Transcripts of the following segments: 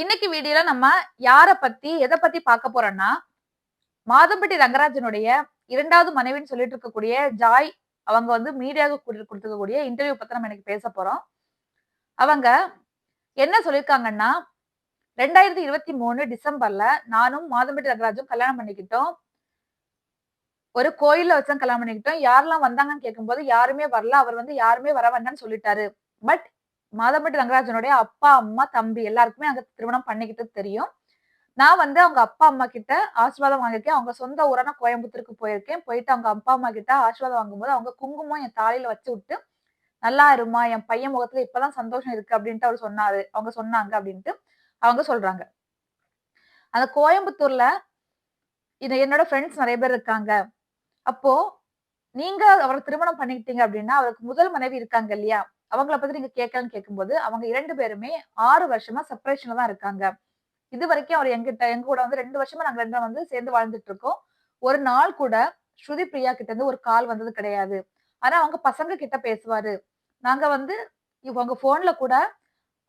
இன்னைக்கு வீடியோல நம்ம யார பத்தி எதை பத்தி பார்க்க போறோம்னா மாதம்பட்டி ரங்கராஜனுடைய இரண்டாவது மனைவின்னு சொல்லிட்டு இருக்கக்கூடிய ஜாய் அவங்க வந்து மீடியாவுக்கு கொடுத்துக்கக்கூடிய இன்டர்வியூ பத்தி நம்ம எனக்கு பேச போறோம். அவங்க என்ன சொல்லியிருக்காங்கன்னா ரெண்டாயிரத்தி இருபத்தி மூணு டிசம்பர்ல நானும் மாதம்பட்டி ரங்கராஜும் கல்யாணம் பண்ணிக்கிட்டோம். ஒரு கோயில்ல வச்சு கல்யாணம் பண்ணிக்கிட்டோம். யாரெல்லாம் வந்தாங்கன்னு கேட்கும்போது யாருமே வரல. அவர் வந்து யாருமே வர வேண்டாம்னு சொல்லிட்டாரு. பட் மாதம்பட்டி ரங்கராஜனுடைய அப்பா அம்மா தம்பி எல்லாருக்குமே அங்க திருமணம் பண்ணிக்கிட்டு தெரியும். நான் வந்து அவங்க அப்பா அம்மா கிட்ட ஆசீர்வாதம் வாங்கியிருக்கேன். அவங்க சொந்த ஊரான கோயம்புத்தூருக்கு போயிருக்கேன். போயிட்டு அவங்க அப்பா அம்மா கிட்ட ஆசீர்வாதம் வாங்கும்போது அவங்க குங்குமம் என் தாலியில வச்சு விட்டு நல்லா இருமா என் பையன் முகத்துல இப்பதான் சந்தோஷம் இருக்கு அப்படின்ட்டு அவர் சொன்னாரு. அவங்க சொன்னாங்க அப்படின்ட்டு அவங்க சொல்றாங்க. அந்த கோயம்புத்தூர்ல இது என்னோட ஃப்ரெண்ட்ஸ் நிறைய பேர் இருக்காங்க. அப்போ நீங்க அவரை திருமணம் பண்ணிக்கிட்டீங்க அப்படின்னா அவருக்கு முதல் மனைவி இருக்காங்க இல்லையா? அவங்கள பத்தி நீங்க கேட்கலன்னு கேட்கும்போது அவங்க இரண்டு பேருமே ஆறு வருஷமா செப்பரேஷன்ல தான் இருக்காங்க. இது வரைக்கும் அவர் எங்கிட்ட எங்க கூட வந்து ரெண்டு வருஷமா நாங்க ரெண்டு வந்து சேர்ந்து வாழ்ந்துட்டு இருக்கோம். ஒரு நாள் கூட ஸ்ருதி பிரியா கிட்ட இருந்து ஒரு கால் வந்தது கிடையாது. ஆனா அவங்க பசங்க கிட்ட பேசுவாரு. நாங்க வந்து இவங்க போன்ல கூட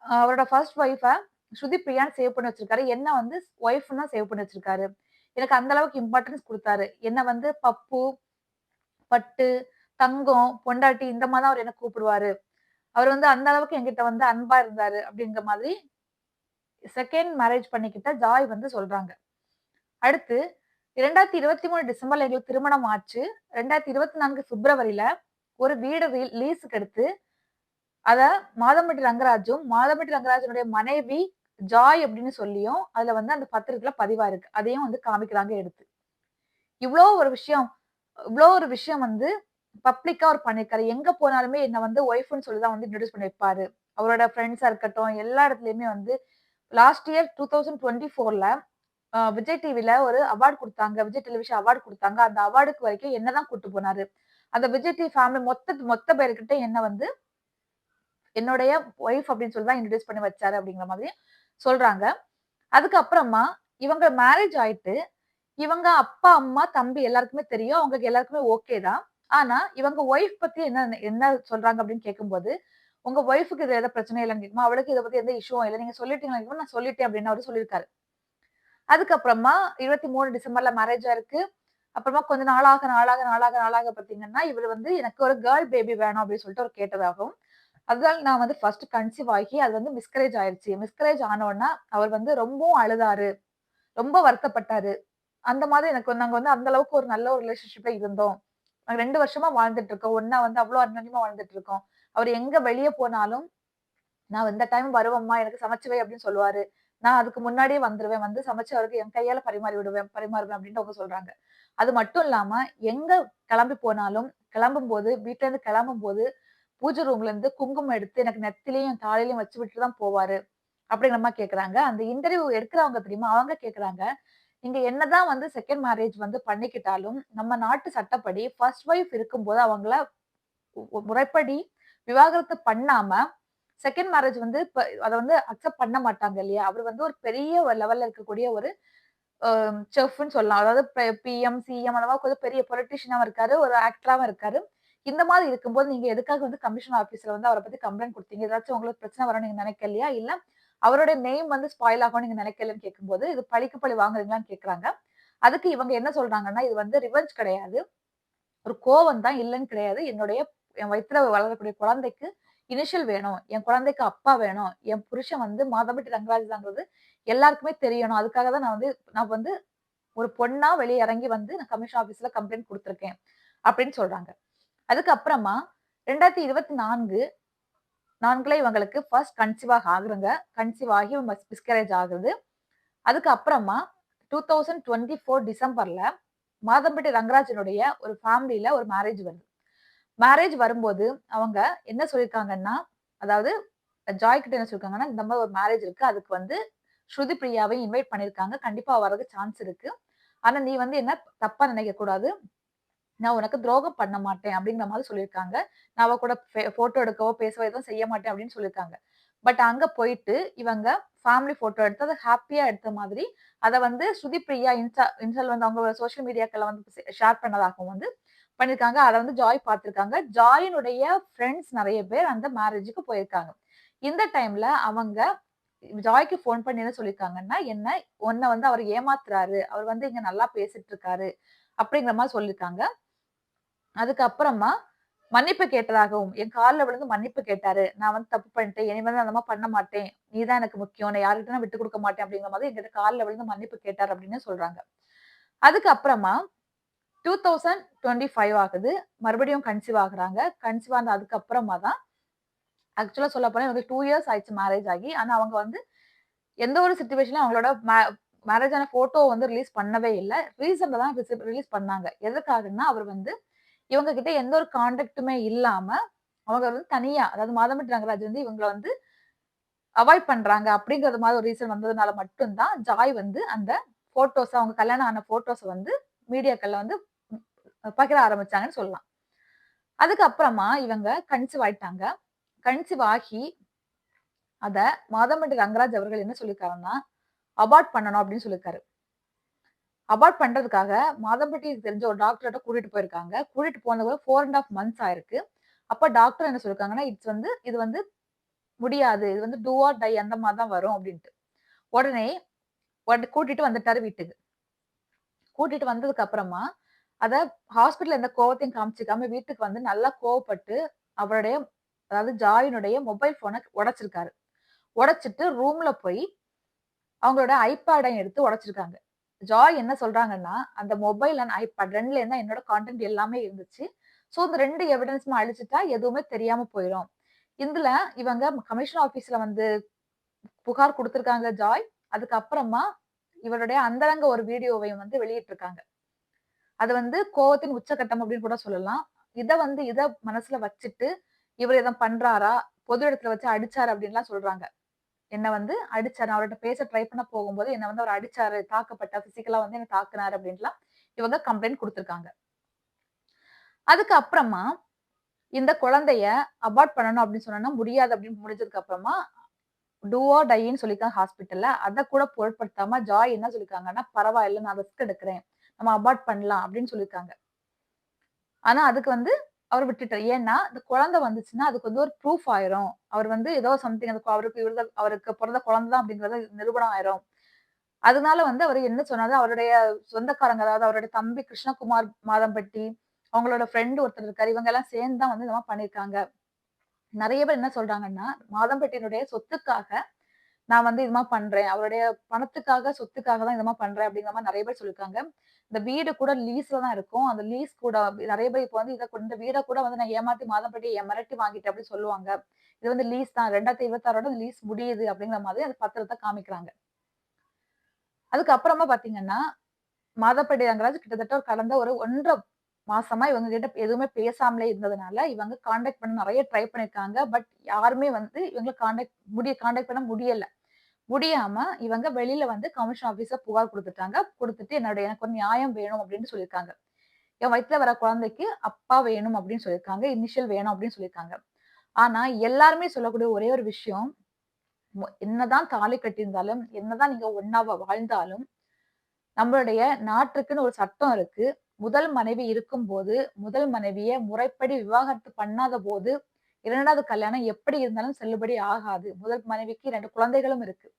அவரோட ஃபர்ஸ்ட் ஒய்ஃபை ஸ்ருதி பிரியான்னு சேவ் பண்ணி வச்சிருக்காரு. என்ன வந்து ஒய்ஃப்னா சேவ் பண்ணி வச்சிருக்காரு. எனக்கு அந்த அளவுக்கு இம்பார்ட்டன்ஸ் கொடுத்தாரு. என்ன வந்து பப்பு பட்டு தங்கம் பொண்டாட்டி இந்த மாதிரி தான் அவர் என்ன கூப்பிடுவாரு. அவர் வந்து அந்த அளவுக்கு என்கிட்ட வந்து அன்பா இருந்தாரு அப்படிங்கிற மாதிரி செகண்ட் மேரேஜ் பண்ணிக்கிட்ட ஜாய் வந்து சொல்றாங்க. அடுத்து இரண்டாயிரத்தி இருபத்தி மூணு டிசம்பர்ல எங்களுக்கு திருமணம் ஆச்சு. ரெண்டாயிரத்தி இருபத்தி நான்கு பிப்ரவரியில ஒரு வீடு லீஸுக்கு எடுத்து அத மாதம்பட்டி ரங்கராஜும் மாதம்பட்டி ரங்கராஜனுடைய மனைவி ஜாய் அப்படின்னு சொல்லியும் அதுல வந்து அந்த பத்திரத்துல பதிவா இருக்கு. அதையும் வந்து காமிக்கிறாங்க எடுத்து. இவ்வளோ ஒரு விஷயம் இவ்வளோ ஒரு விஷயம் வந்து பப்ளிக்கா அவர் பண்ணிருக்காரு. எங்க போனாலுமே என்ன வந்து ஒய்ஃப்னு சொல்லி தான் வந்து இன்ட்ரடியூஸ் பண்ணி வைப்பாரு அவரோட ஃப்ரெண்ட்ஸா இருக்கட்டும் எல்லா இடத்துலயுமே வந்து last year two thousand twenty ஃபோர்ல விஜய் டிவில ஒரு அவார்டு கொடுத்தாங்க. விஜய் டெலிவிஷன் அவார்டு கொடுத்தாங்க. அந்த அவார்டுக்கு வரைக்கும் என்னதான் கூட்டு போனாரு. அந்த விஜய் டிவி ஃபேமிலி மொத்த மொத்த பேருக்கிட்ட என்ன வந்து என்னுடைய ஒய்ஃப் அப்படின்னு சொல்லி தான் இன்ட்ரடியூஸ் பண்ணி வச்சாரு அப்படிங்கிற மாதிரி சொல்றாங்க. அதுக்கப்புறமா இவங்க மேரேஜ் ஆயிட்டு இவங்க அப்பா அம்மா தம்பி எல்லாருக்குமே தெரியும். அவங்களுக்கு எல்லாருக்குமே ஓகே தான். ஆனா இவங்க ஒய்ஃப் பத்தி என்ன என்ன சொல்றாங்க அப்படின்னு கேட்கும்போது உங்க ஒய்ஃபுக்கு இது எதாவது பிரச்சனை இல்லைன்னு கேட்குமா அவளுக்கு இதை பத்தி எந்த இஷ்யூவும் இல்லை. நீங்க சொல்லிட்டீங்களா? நான் சொல்லிட்டேன் அப்படின்னு அவர் சொல்லியிருக்காரு. அதுக்கப்புறமா இருபத்தி மூணு டிசம்பர்ல மேரேஜ் ஆயிருக்கு. அப்புறமா கொஞ்ச நாளாக நாளாக நாளாக நாளாக பாத்தீங்கன்னா இவர் வந்து எனக்கு ஒரு கேர்ள் பேபி வேணும் அப்படின்னு சொல்லிட்டு ஒரு கேட்டதாகவும் அதனால நான் வந்து ஃபர்ஸ்ட் கன்சீவ் ஆகி அது வந்து மிஸ்கரேஜ் ஆயிடுச்சு மிஸ்கரேஜ் ஆனோடனா அவர் வந்து ரொம்பவும் அழுதாரு. ரொம்ப வருத்தப்பட்டாரு. அந்த மாதிரி எனக்கு நாங்க வந்து அந்த அளவுக்கு ஒரு நல்ல ஒரு ரிலேஷன்ஷிப்ல இருந்தோம். நாங்க ரெண்டு வருஷமா வாழ்ந்துட்டு இருக்கோம் ஒன்னா வந்து அவ்வளவு அந்நியமா வாழ்ந்துட்டு இருக்கோம் அவர் எங்க வெளியே போனாலும் நான் இந்த டைம் வருவேம்மா எனக்கு சமைச்சுவை அப்படின்னு சொல்லுவாரு. நான் அதுக்கு முன்னாடியே வந்துருவேன். வந்து சமைச்சு அவருக்கு என் கையால பரிமாறி விடுவேன் பரிமாறுவேன் அப்படின்னு அவங்க சொல்றாங்க. அது மட்டும் இல்லாம எங்க கிளம்பி போனாலும் கிளம்பும் போது வீட்டுல இருந்து கிளம்பும் போது பூஜை ரூம்ல இருந்து குங்குமம் எடுத்து எனக்கு நெத்திலையும் தாளிலையும் வச்சு விட்டு தான் போவாரு. அப்படிங்கிற மாதிரி கேக்குறாங்க. அந்த இன்டர்வியூ எடுக்கிறவங்க தெரியுமா? அவங்க கேக்குறாங்க. நீங்க என்னதான் வந்து செகண்ட் மேரேஜ் வந்து பண்ணிக்கிட்டாலும் நம்ம நாட்டு சட்டப்படி ஃபர்ஸ்ட் ஒய்ஃப் இருக்கும்போது அவங்கள முறைப்படி விவாகரத்து பண்ணாம செகண்ட் மேரேஜ் வந்து அதை வந்து அக்செப்ட் பண்ண மாட்டாங்க இல்லையா? அவர் வந்து ஒரு பெரிய லெவல்ல இருக்கக்கூடிய ஒரு செஃப்னு சொல்லலாம். அதாவது பிஎம் சிஎம் அந்த மாதிரி கொஞ்சம் பெரிய பொலிட்டிஷியனாகவும் இருக்காரு ஒரு ஆக்டராகவும் இருக்காரு. இந்த மாதிரி இருக்கும்போது நீங்க எதுக்காக வந்து கமிஷன் ஆஃபீஸ்ல வந்து அவரை பத்தி கம்ப்ளைண்ட் கொடுத்தீங்க? ஏதாச்சும் உங்களுக்கு பிரச்சனை வரும் நீங்க நினைக்கலையா? இல்ல அவருடைய நேம் வந்து ஸ்பாயில் ஆகும் நீங்க நினைக்கலன்னு கேட்கும்போது இது பழிக்கு பழி வாங்குறீங்களான்னு கேக்குறாங்க. அதுக்கு இவங்க என்ன சொல்றாங்கன்னா இது வந்து ரிவெஞ்ச் கிடையாது. ஒரு கோவம் தான் இல்லைன்னு கிடையாது. என்னுடைய என் வயிற்றுல வளரக்கூடிய குழந்தைக்கு இனிஷியல் வேணும். என் குழந்தைக்கு அப்பா வேணும். என் புருஷன் வந்து மாதம்பட்டி ரங்கராஜ் தாங்கிறது எல்லாருக்குமே தெரியணும். அதுக்காக தான் நான் வந்து நான் வந்து ஒரு பொண்ணா வெளியே இறங்கி வந்து நான் கமிஷன் ஆஃபீஸ்ல கம்ப்ளைண்ட் கொடுத்துருக்கேன் அப்படின்னு சொல்றாங்க. அதுக்கப்புறமா ரெண்டாயிரத்தி இருபத்தி நான்கு நான்களே இவங்களுக்கு ஃபர்ஸ்ட் கன்சீவாக ஆகுறங்க. கன்சீவ் ஆகி மிஸ்கரேஜ் ஆகுது அதுக்கப்புறமா டூ தௌசண்ட் டுவெண்ட்டி ஃபோர் டிசம்பர்ல மாதம்பட்டி ரங்கராஜனுடைய ஒரு ஃபேமிலியில ஒரு மேரேஜ் வருது. மேரேஜ் வரும்போது அவங்க என்ன சொல்லியிருக்காங்கன்னா அதாவது ஜாய் கிட்ட என்ன சொல்லியிருக்காங்கன்னா இந்த மாதிரி ஒரு மேரேஜ் இருக்கு. அதுக்கு வந்து ஸ்ருதி பிரியாவை இன்வைட் பண்ணியிருக்காங்க கண்டிப்பா வரதுக்கு சான்ஸ் இருக்கு. ஆனா நீ வந்து என்ன தப்பா நினைக்க கூடாது நான் உனக்கு துரோகம் பண்ண மாட்டேன் அப்படிங்கிற மாதிரி சொல்லியிருக்காங்க நான் அவ கூட போட்டோ எடுக்கவோ பேசவோ எதுவும் செய்ய மாட்டேன் அப்படின்னு சொல்லியிருக்காங்க பட் அங்க போயிட்டு இவங்க ஃபேமிலி போட்டோ எடுத்து அதை ஹாப்பியா எடுத்த மாதிரி அதை வந்து சுதிப்பிரியா இன்ஸ்டா இன்ஸ்டால் வந்து அவங்க சோசியல் மீடியாக்களை வந்து ஷேர் பண்ணதாகவும் வந்து பண்ணிருக்காங்க அதை வந்து ஜாய் பார்த்திருக்காங்க ஜாயினுடைய ஃப்ரெண்ட்ஸ் நிறைய பேர் அந்த மேரேஜுக்கு போயிருக்காங்க இந்த டைம்ல அவங்க ஜாய்க்கு ஃபோன் பண்ணி என்ன சொல்லியிருக்காங்கன்னா, என்ன உன்ன வந்து அவர் ஏமாத்துறாரு. அவர் வந்து இங்க நல்லா பேசிட்டு இருக்காரு. அப்படிங்கிற மாதிரி சொல்லியிருக்காங்க. அதுக்கப்புறமா மன்னிப்பு கேட்டதாகவும், என் காலில் விழுந்து மன்னிப்பு கேட்டாரு. நான் வந்து தப்பு பண்ணிட்டேன். இனிமேல் அந்த மாதிரி பண்ண மாட்டேன். நீ தான் எனக்கு முக்கியம். நான் யார்கிட்டயும் நான் கொடுக்க மாட்டேன் அப்படிங்கிற மாதிரி எங்கிட்ட காலில் விழுந்து மன்னிப்பு கேட்டார் அப்படின்னு சொல்றாங்க. அதுக்கப்புறமா 2025 ஆகுது. மறுபடியும் கன்சீவ் ஆகுறாங்க. கன்சீவ் ஆனது அதுக்கப்புறமா தான் ஆக்சுவலாக சொல்ல போனால் எனக்கு டூ இயர்ஸ் ஆயிடுச்சு மேரேஜ் ஆகி. ஆனால் அவங்க வந்து எந்த ஒரு சிச்சுவேஷன்லயும் அவங்களோட மே மேரேஜான ஃபோட்டோ வந்து ரிலீஸ் பண்ணவே இல்லை ரீசெண்டாக தான் ரிலீஸ் பண்ணாங்க. எதுக்காகன்னா, அவர் வந்து இவங்க கிட்ட எந்த ஒரு கான்டாக்டுமே இல்லாம, அவங்க வந்து தனியா அதாவது மாதம்பட்டி ரங்கராஜ் வந்து இவங்களை வந்து அவாய்ட் பண்றாங்க அப்படிங்கிறது மாதிரி ஒரு ரீசன் வந்ததுனால மட்டும் தான், ஜாய் வந்து அந்த போட்டோஸ் அவங்க கல்யாணம் ஆன போட்டோஸ் வந்து மீடியாக்கள்ல வந்து பகிர ஆரம்பிச்சாங்கன்னு சொல்லலாம். அதுக்கப்புறமா இவங்க கன்சீவ் ஆயிட்டாங்க. கன்சீவ் ஆகி அத மாதம்பட்டி ரங்கராஜ் அவர்கள் என்ன சொல்லியிருக்காருன்னா, அபார்ட் பண்ணணும் அப்படின்னு சொல்லியிருக்காரு. அபார்ட் பண்றதுக்காக மாதம்பட்டிக்கு தெரிஞ்ச ஒரு டாக்டர்கிட்ட கூட்டிட்டு போயிருக்காங்க. கூட்டிட்டு போனது 4 1/2 மந்த்ஸ் ஆயிருக்கு. அப்ப டாக்டர் என்ன சொல்லியிருக்காங்கன்னா, இட்ஸ் வந்து இது வந்து முடியாது. இது வந்து டூ ஆர் டை அந்த மாதிரி தான் வரும் அப்படின்ட்டு. உடனே வந்து கூட்டிட்டு வந்துட்டாரு வீட்டுக்கு. கூட்டிட்டு வந்ததுக்கு அப்புறமா, அத ஹாஸ்பிட்டல் எந்த கோவத்தையும் காமிச்சிக்காம வீட்டுக்கு வந்து நல்லா கோவப்பட்டு, அவருடைய அதாவது ஜாயினுடைய மொபைல் ஃபோனை உடைச்சிருக்காரு. உடைச்சிட்டு ரூம்ல போய் அவங்களோட ஐபேடையும் எடுத்து உடைச்சிருக்காங்க. ஜாய் என்ன சொல்றாங்கன்னா, அந்த மொபைல் அண்ட் ஐபேட் 2லயும் தான் என்னோட கான்டென்ட் எல்லாமே இருந்துச்சு. ஸோ இந்த ரெண்டு எவிடன்ஸுமே அழிச்சிட்டா எதுவுமே தெரியாம போயிடும் இதுல இவங்க கமிஷன் ஆஃபீஸ்ல வந்து புகார் கொடுத்துருக்காங்க ஜாய். அதுக்கப்புறமா இவருடைய அந்தரங்க ஒரு வீடியோவையும் வந்து வெளியிட்டிருக்காங்க. அது வந்து கோவத்தின் உச்சகட்டம் அப்படின்னு கூட சொல்லலாம். இதை வந்து இதை மனசுல வச்சுட்டு, இவர் இதை பண்றாரா? பொது இடத்துல வச்சு அடிச்சாரு அப்படின்லாம் சொல்றாங்க. என்னை வந்து அடிச்சாரு. அவர்கிட்ட பேச ட்ரை பண்ண போகும்போது, என்னை வந்து அவர் அடிச்சாரு, தாக்கப்பட்ட பிசிக்கலா வந்து என்ன தாக்குனாரு அப்படின்ட்டுலாம் இவங்க கம்ப்ளைண்ட் கொடுத்துருக்காங்க அதுக்கு அப்புறமா இந்த குழந்தைய அபார்ட் பண்ணணும் அப்படின்னு சொன்னோம்னா, முடியாது அப்படின்னு முடிஞ்சதுக்கு அப்புறமா, டூ டைன்னு சொல்லியிருக்காங்க ஹாஸ்பிட்டல்ல. அதை கூட பொருட்படுத்தாம ஜாய் என்ன சொல்லியிருக்காங்கன்னா, பரவாயில்ல நான் ரிஸ்க் எடுக்கிறேன். நம்ம அபார்ட் பண்ணலாம் அப்படின்னு சொல்லியிருக்காங்க. ஆனா அதுக்கு வந்து அவர் விட்டுட்டார் ஏன்னா, இந்த குழந்தை வந்துச்சுன்னா, அதுக்கு வந்து ஒரு ப்ரூஃப் ஆயிரும். அவர் வந்து ஏதோ சம்திங் அது அவருக்கு இவரு அவருக்கு பிறந்த குழந்தை தான் அப்படிங்கிறது நிரூபணம் ஆயிரும். அதனால வந்து அவர் என்ன சொன்னாரு, அவருடைய சொந்தக்காரங்க அதாவது அவருடைய தம்பி கிருஷ்ணகுமார் மாதம்பட்டி, அவங்களோட ஃப்ரெண்ட் ஒருத்தர் இருக்காரு. இவங்க எல்லாம் சேர்ந்து தான் வந்து இந்த மாதிரி பண்ணிருக்காங்க நிறைய பேர் என்ன சொல்றாங்கன்னா, மாதம்பட்டியினுடைய சொத்துக்காக நான் வந்து இது பண்றேன். அவருடைய பணத்துக்காக, சொத்துக்காக தான் இந்த பண்றேன் அப்படிங்கிற மாதிரி நிறைய பேர் சொல்லியிருக்காங்க. இந்த வீடு கூட லீஸ்ல தான் இருக்கும். அந்த லீஸ் கூட நிறைய பேர் இப்ப வந்து இதை இந்த வீடை கூட வந்து நான் ஏமாத்தி மாதம்பட்டிய மிரட்டி வாங்கிட்டேன் அப்படின்னு சொல்லுவாங்க. இது வந்து லீஸ் தான் 2026ஓட லீஸ் முடியுது அப்படிங்கிற மாதிரி அந்த பத்திரத்தை காமிக்கிறாங்க. அதுக்கப்புறமா பார்த்தீங்கன்னா, மாதம்பட்டி ரங்கராஜ் கிட்டத்தட்ட ஒரு கடந்த ஒரு 1 1/2 மாசமா இவங்க கிட்ட எதுவுமே பேசாமலே இருந்ததுனால, இவங்க கான்டாக்ட் பண்ண நிறைய ட்ரை பண்ணியிருக்காங்க. பட் யாருமே வந்து இவங்கள கான்டாக்ட் முடிய கான்டாக்ட் பண்ண முடியல. முடியாம இவங்க வெளியில வந்து கமிஷன் ஆபீஸ புகார் குடுத்துட்டாங்க. குடுத்துட்டு என்னோட எனக்கு ஒரு நியாயம் வேணும் அப்படின்னு சொல்லியிருக்காங்க. என் வயித்துல வர குழந்தைக்கு அப்பா வேணும் அப்படின்னு சொல்லியிருக்காங்க. இனிஷியல் வேணும் அப்படின்னு சொல்லியிருக்காங்க. ஆனா எல்லாருமே சொல்லக்கூடிய ஒரே ஒரு விஷயம், என்னதான் தாலி கட்டியிருந்தாலும், என்னதான் நீங்க ஒன்னாவ வாழ்ந்தாலும், நம்மளுடைய நாட்டுக்குன்னு ஒரு சட்டம் இருக்கு. முதல் மனைவி இருக்கும் போது முதல் மனைவிய முறைப்படி விவாகரத்து பண்ணாதபோது, இரண்டாவது கல்யாணம் எப்படி இருந்தாலும் செல்லுபடி ஆகாது. முதல் மனைவிக்கு ரெண்டு குழந்தைகளும் இருக்கு.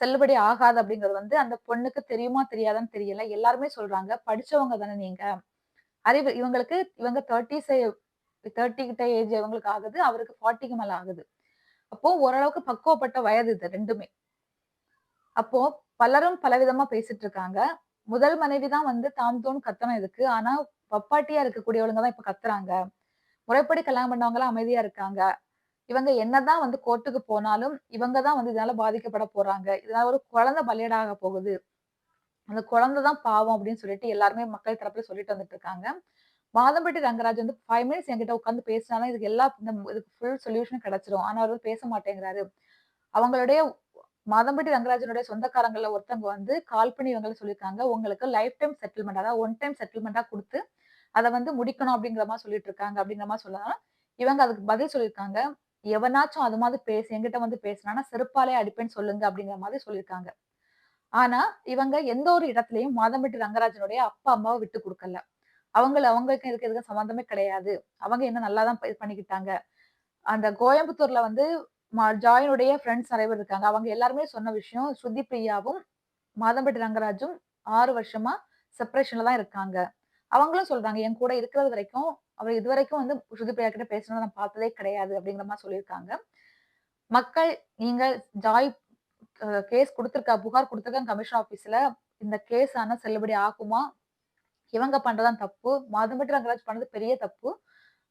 செல்லுபடி ஆகாது அப்படிங்கிறது வந்து அந்த பொண்ணுக்கு தெரியுமா? தெரியாதான்னு தெரியல. எல்லாருமே சொல்றாங்க. படிச்சவங்க தானே நீங்க. அறிவு இவங்களுக்கு இவங்க 30ஸ் 30 கிட்ட ஏஜ் இவங்களுக்கு ஆகுது. அவருக்கு 40க்கு மேல ஆகுது. அப்போ ஓரளவுக்கு பக்குவப்பட்ட வயது இது ரெண்டுமே அப்போ பலரும் பலவிதமா பேசிட்டு இருக்காங்க. முதல் மனைவி தான் வந்து தாம் தோன் கத்தணும் இதுக்கு. ஆனா பப்பாட்டியா இருக்கக்கூடியவளுங்க தான் இப்ப கத்துறாங்க. முறைப்படி கல்யாணம் பண்ணவங்களாம் அமைதியா இருக்காங்க. இவங்க என்னதான் வந்து கோர்ட்டுக்கு போனாலும், இவங்க தான் வந்து இதனால பாதிக்கப்பட போறாங்க. இதனால ஒரு குழந்தை பலியடாக போகுது. அந்த குழந்தை தான் பாவம் அப்படின்னு சொல்லிட்டு எல்லாருமே மக்கள் தரப்புல சொல்லிட்டு வந்துட்டு இருக்காங்க. மாதம்பட்டி ரங்கராஜ் வந்து ஃபைவ் மினிட்ஸ் என்கிட்ட உட்காந்து பேசினாலும் இதுக்கு எல்லா இந்த இதுக்கு ஃபுல் சொல்யூஷன் கிடைச்சிரும். ஆனா அவர் பேச மாட்டேங்கிறாரு. அவங்களுடைய மாதம்பட்டி ரங்கராஜனுடைய சொந்தக்காரங்களில் ஒருத்தவங்க வந்து கால் பண்ணி இவங்களை சொல்லியிருக்காங்க. உங்களுக்கு லைஃப் டைம் செட்டில்மெண்ட் அதாவது ஒன் டைம் செட்டில்மெண்ட்டாக கொடுத்து அதை வந்து முடிக்கணும் அப்படிங்கிற மாதிரி சொல்லிட்டு இருக்காங்க அப்படிங்கிற மாதிரி சொல்லலாம். இவங்க அதுக்கு பதில் சொல்லியிருக்காங்க. எவனாச்சும் அது மாதிரி பேசு என்கிட்ட வந்து பேசினா செருப்பாலே அடிப்பேன்னு சொல்லுங்க அப்படிங்கிற மாதிரி சொல்லியிருக்காங்க. ஆனா இவங்க எந்த ஒரு இடத்துலயும் மாதம்பட்டி ரங்கராஜனுடைய அப்பா, அம்மாவை விட்டு கொடுக்கல அவங்கள அவங்களுக்கும் இதுக்கு எதுக்கும் சம்மந்தமே கிடையாது. அவங்க என்ன நல்லா தான் இது பண்ணிக்கிட்டாங்க. அந்த கோயம்புத்தூர்ல வந்து ஜாயினுடைய ஃப்ரெண்ட்ஸ் நிறைய பேர் இருக்காங்க அவங்க எல்லாருமே சொன்ன விஷயம் ஸ்ருதி பிரியாவும் மாதம்பட்டி ரங்கராஜும் ஆறு வருஷமா செப்பரேஷன்ல தான் இருக்காங்க அவங்களும் சொல்றாங்க என் கூட இருக்கிறது வரைக்கும் அவர் இது வரைக்கும் வந்து ஸ்ருதி பிரியா கிட்ட பேசணும் நான் பார்த்ததே கிடையாது அப்படிங்கிற மாதிரி சொல்லியிருக்காங்க. மக்கள் நீங்க ஜாய் கேஸ் கொடுத்துருக்க புகார் கொடுத்திருக்காங்க கமிஷன் ஆபீஸ்ல இந்த கேஸ் ஆனா செல்லுபடி ஆகுமா? இவங்க பண்றதான் தப்பு. மாதம்பட்டி ரங்கராஜ் பண்றது பெரிய தப்பு.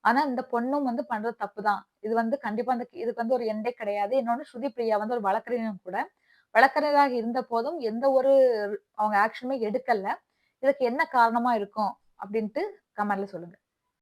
ஆனா இந்த பொண்ணும் வந்து பண்றது தப்பு தான். இது வந்து கண்டிப்பா அந்த இதுக்கு வந்து ஒரு எண்டே கிடையாது. இன்னொன்னு ஸ்ருதி பிரியா வந்து ஒரு வழக்கறிஞரும் கூட. வழக்கறிஞராக இருந்த போதும் எந்த ஒரு அவங்க ஆக்ஷனுமே எடுக்கல. இதுக்கு என்ன காரணமா இருக்கும்? அப்படின்ட்டு கமெண்ட்ல சொல்லுங்க.